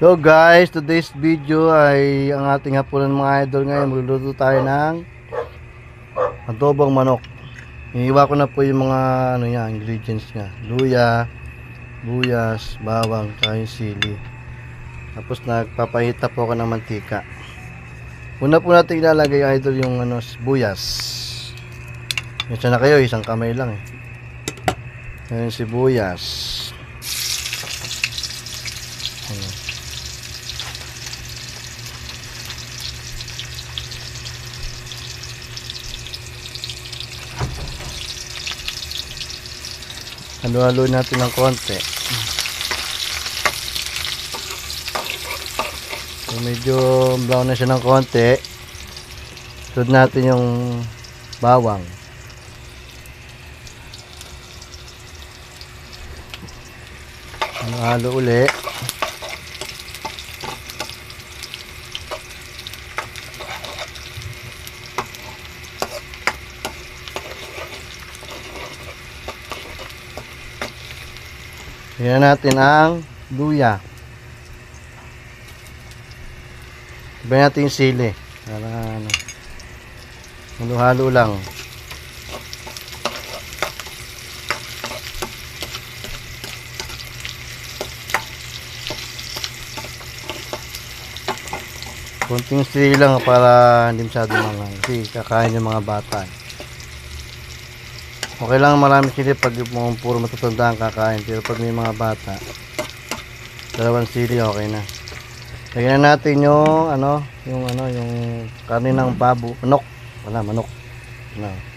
So guys, today's video ay ang ating hapunan mga idol ngayon. Magluluto tayo ng adobong manok. Iniiwa ko na po yung mga ano niya, ingredients niya. Luya, buyas, bawang, tsaka sili. Tapos nagpapahita po ako ng mantika. Una po natin ilalagay idol yung ano, buyas. Yan na kayo, isang kamay lang eh. Ngayon sibuyas. Ayan. Halo-halo natin ng konti. So, medyo brown na siya ng konti. Sunod natin yung bawang. Halo-halo uli. Tingnan natin ang luya. Sabay natin yung sili. Para ano. Halo-halo lang. Kunting sili lang para hindi masyado mga kasi kakain yung mga bata. Okay lang marami sili pag mga puro matatanda ang kakain pero pag may mga bata dalawang sili okay na. Lagyan na natin yung ano, yung ano, yung karne ng babo, manok. Wala, manok. Ano.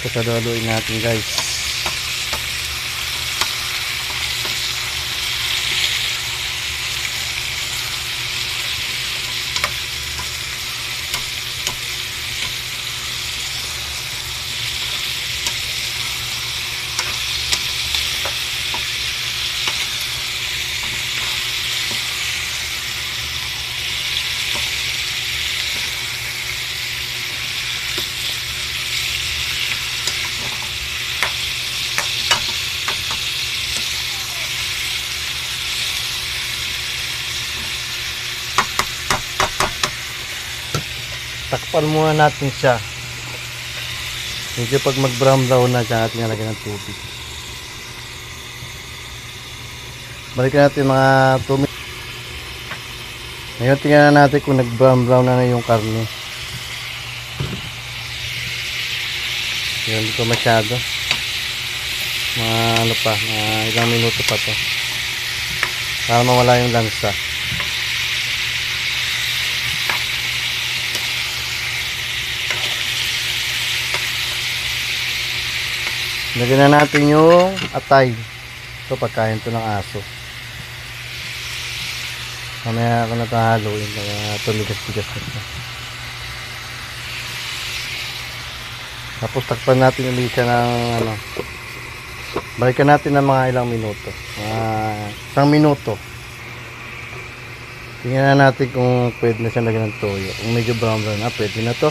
Ito kaluluin natin guys. Takpan muna natin siya. Medyo pag mag brown brown na siya natin nalagyan ng tubig. Balikan natin mga 2 minutes. Ngayon tingnan na natin kung nag brown brown na, na yung karne. Yan, hindi ko masyado. Mga ano pa, mga ilang minuto pa to. Para mawala yung lansa. Lagyan na natin yung atay. Ito pagkain to ng aso. Mamaya ako na ito haluin. Kaya tumigas-tigas na. Tapos takpan natin ulit siya ng ano. Balikan natin ng mga ilang minuto. Mga isang minuto. Tingnan na natin kung pwede na siya lagyan ng toyo. Kung medyo brown brown na, pwede na to.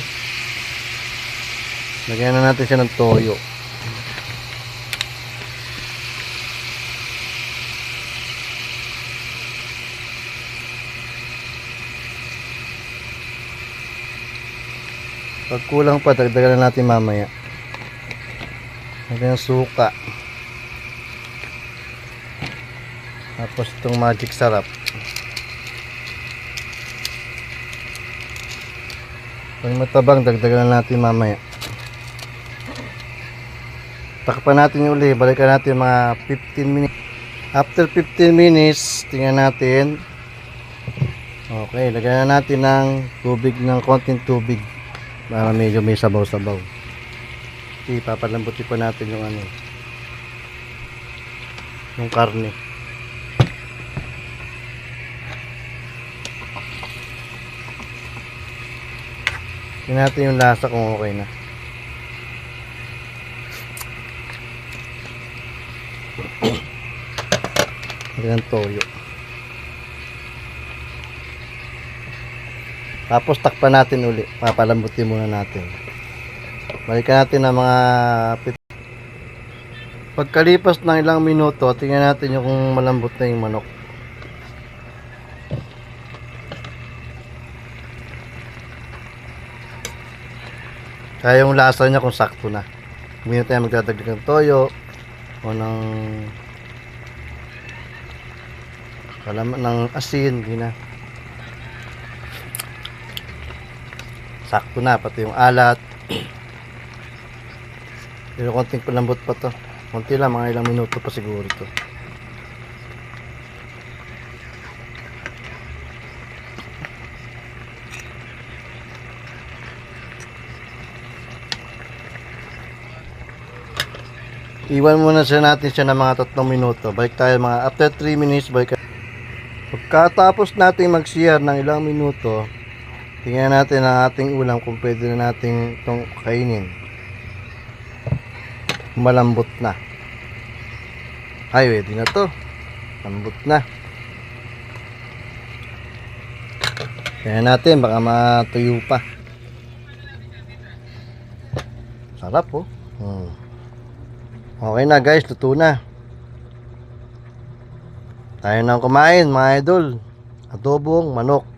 Lagyan na natin siya ng toyo. Pag kulang pa, dagdagan na natin mamaya. Ito yung suka. Tapos itong magic sarap. Pag matabang, dagdagan na natin mamaya. Takpan natin uli. Balikan natin mga 15 minutes. After 15 minutes, tingnan natin. Okay, lagyan na natin ng tubig, ng konting tubig para medyo may sabaw-sabaw. Okay, papalambutin pa natin yung ano, yung karne. Tingnan natin yung lasa kung okay na. Ayan toyo. Tapos takpan natin uli. Papalambutin muna natin. Balikan natin ang mga Pagkalipas ng ilang minuto, tingnan natin yung kung malambot na yung manok. Kaya yung lasa niya kung sakto na. Hindi na tayo magdadagdag ng toyo o ng alam ng asin, hindi na. Sakto na, pati yung alat. Pero konting palambot pa to. Konti lang, mga ilang minuto pa siguro to. Iwan muna siya natin siya ng mga tatlong minuto. Balik tayo mga after 3 minutes, balik Pagkatapos natin mag-share ng ilang minuto, tingnan natin ang ating ulam kung pwede na natin itong kainin. Malambot na. Ay, pwede na to. Lambot na. Kaya natin, baka matuyo pa. Sarap oh. Hmm. Okay na guys, luto na. Tayo nang kumain mga idol. Adobong manok.